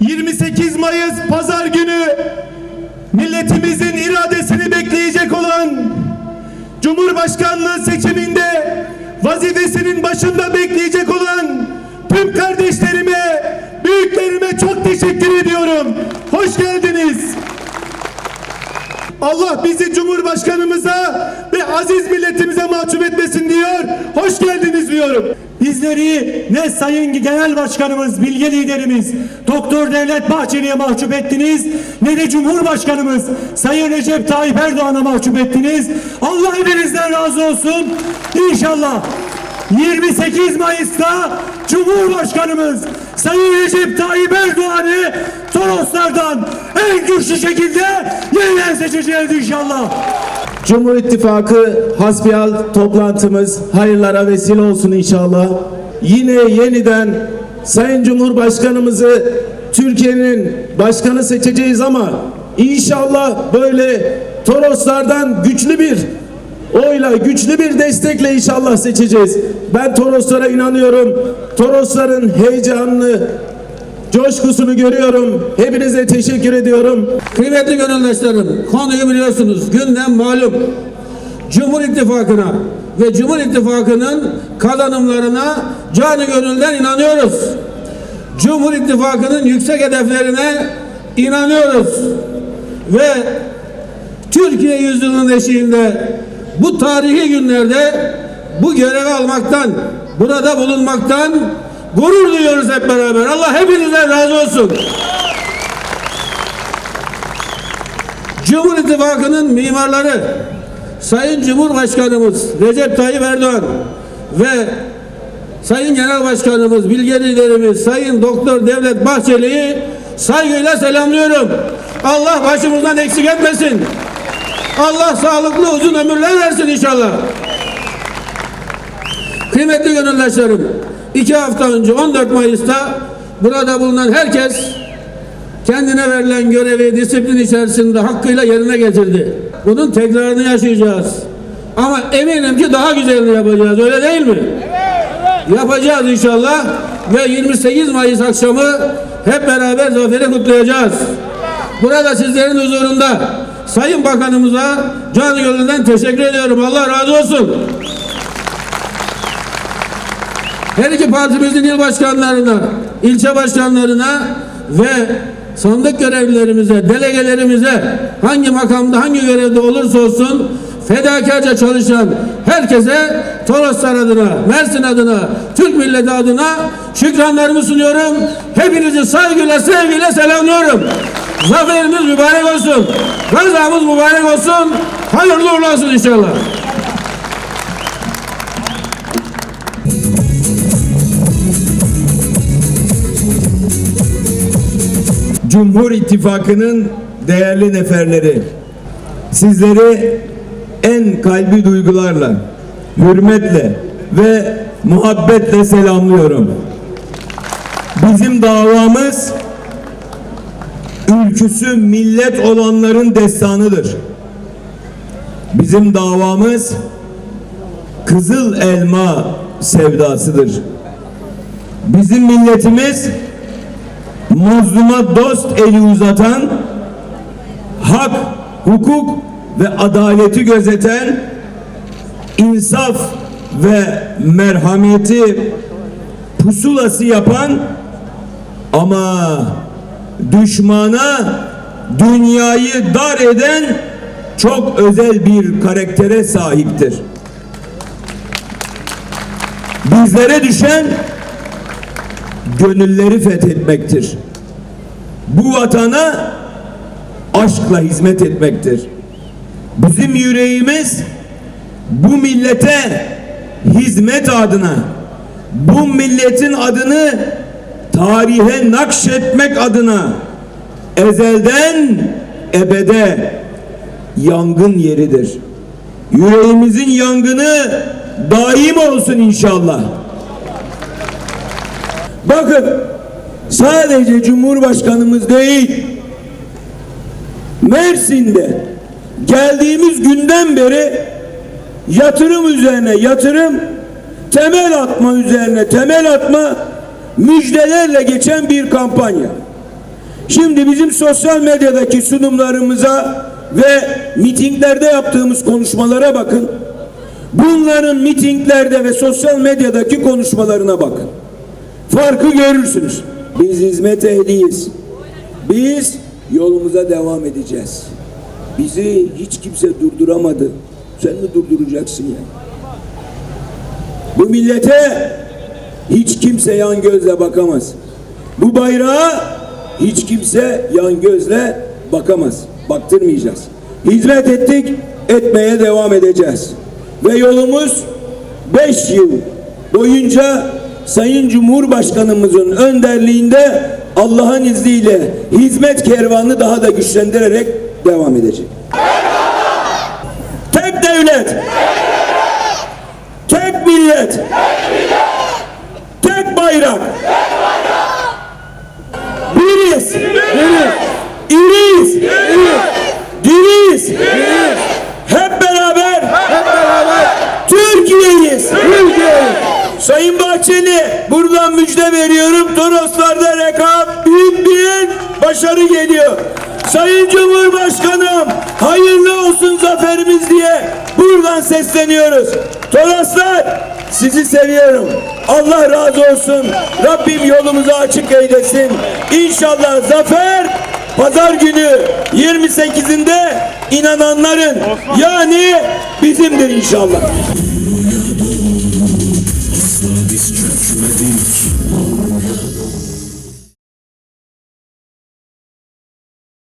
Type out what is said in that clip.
...28 Mayıs Pazar günü... ...milletimizin iradesini bekleyecek olan... ...Cumhurbaşkanlığı seçiminde... ...vazifesinin başında bekleyecek olan... ...tüm kardeşlerime... ...büyüklerime çok teşekkür ediyorum. Hoş geldiniz. Allah bizi Cumhurbaşkanımıza ve aziz milletimize mahcup etmesin diyor. Hoş geldiniz diyorum. Bizleri ne Sayın Genel Başkanımız, bilge liderimiz Doktor Devlet Bahçeli'ye mahcup ettiniz ne de Cumhurbaşkanımız Sayın Recep Tayyip Erdoğan'a mahcup ettiniz. Allah hepinizden razı olsun. İnşallah 28 Mayıs'ta Cumhurbaşkanımız Sayın Recep Tayyip Erdoğan'ı Toroslardan en güçlü şekilde seçeceğiz inşallah. Cumhur İttifakı hasbihal toplantımız hayırlara vesile olsun inşallah. Yine yeniden Sayın Cumhurbaşkanımızı Türkiye'nin başkanı seçeceğiz ama inşallah böyle Toroslardan güçlü bir oyla, güçlü bir destekle inşallah seçeceğiz. Ben Toroslara inanıyorum. Torosların heyecanını, coşkusunu görüyorum. Hepinize teşekkür ediyorum. Kıymetli gönüldaşlarım, konuyu biliyorsunuz. Gündem malum. Cumhur İttifakı'na ve Cumhur İttifakı'nın kazanımlarına canı gönülden inanıyoruz. Cumhur İttifakı'nın yüksek hedeflerine inanıyoruz. Ve Türkiye yüzyılının eşiğinde bu tarihi günlerde bu görevi almaktan, burada bulunmaktan gurur duyuyoruz hep beraber. Allah hepinizden razı olsun. Cumhur İttifakı'nın mimarları Sayın Cumhurbaşkanımız Recep Tayyip Erdoğan ve Sayın Genel Başkanımız, bilge liderimiz Sayın Doktor Devlet Bahçeli'yi saygıyla selamlıyorum. Allah başımızdan eksik etmesin. Allah sağlıklı uzun ömürler versin inşallah. Kıymetli gönüldaşlarım, iki hafta önce 14 Mayıs'ta burada bulunan herkes kendine verilen görevi disiplin içerisinde hakkıyla yerine getirdi. Bunun tekrarını yaşayacağız. Ama eminim ki daha güzelini yapacağız. Öyle değil mi? Yapacağız inşallah ve 28 Mayıs akşamı hep beraber zaferi kutlayacağız. Burada sizlerin huzurunda Sayın Bakanımıza canı gönülden teşekkür ediyorum. Allah razı olsun. Her iki partimizin il başkanlarına, ilçe başkanlarına ve sandık görevlilerimize, delegelerimize hangi makamda, hangi görevde olursa olsun fedakarca çalışan herkese Toroslar adına, Mersin adına, Türk milleti adına şükranlarımı sunuyorum. Hepinizi saygıyla, sevgiyle selamlıyorum. Zaferimiz mübarek olsun. Gazamız mübarek olsun. Hayırlı uğurlu olsun inşallah. Cumhur İttifakı'nın değerli neferleri, sizleri en kalbi duygularla, hürmetle ve muhabbetle selamlıyorum. Bizim davamız ülküsü millet olanların destanıdır. Bizim davamız kızıl elma sevdasıdır. Bizim milletimiz mazluma dost eli uzatan, hak, hukuk ve adaleti gözeten, insaf ve merhameti pusulası yapan ama düşmana dünyayı dar eden çok özel bir karaktere sahiptir. Bizlere düşen gönülleri fethetmektir. Bu vatana aşkla hizmet etmektir. Bizim yüreğimiz bu millete hizmet adına bu milletin adını tarihe nakşetmek adına ezelden ebede yangın yeridir. Yüreğimizin yangını daim olsun inşallah. Bakın sadece Cumhurbaşkanımız değil Mersin'de geldiğimiz günden beri yatırım üzerine yatırım, temel atma üzerine temel atma müjdelerle geçen bir kampanya. Şimdi bizim sosyal medyadaki sunumlarımıza ve mitinglerde yaptığımız konuşmalara bakın. Bunların mitinglerde ve sosyal medyadaki konuşmalarına bakın. Farkı görürsünüz. Biz hizmet ehliyiz. Biz yolumuza devam edeceğiz. Bizi hiç kimse durduramadı. Sen mi durduracaksın ya? Bu millete hiç kimse yan gözle bakamaz. Bu bayrağa hiç kimse yan gözle bakamaz. Baktırmayacağız. Hizmet ettik, etmeye devam edeceğiz. Ve yolumuz 5 yıl boyunca Sayın Cumhurbaşkanımızın önderliğinde Allah'ın izniyle hizmet kervanını daha da güçlendirerek devam edecek. Tek devlet, tek millet, tek bayrak, biriz, iriyiz, diriyiz, Sayın Cumhurbaşkanım hayırlı olsun zaferimiz diye buradan sesleniyoruz. Toroslar sizi seviyorum. Allah razı olsun. Rabbim yolumuzu açık eylesin. İnşallah zafer Pazar günü 28'inde inananların yani bizimdir inşallah. Asla diz çökmedik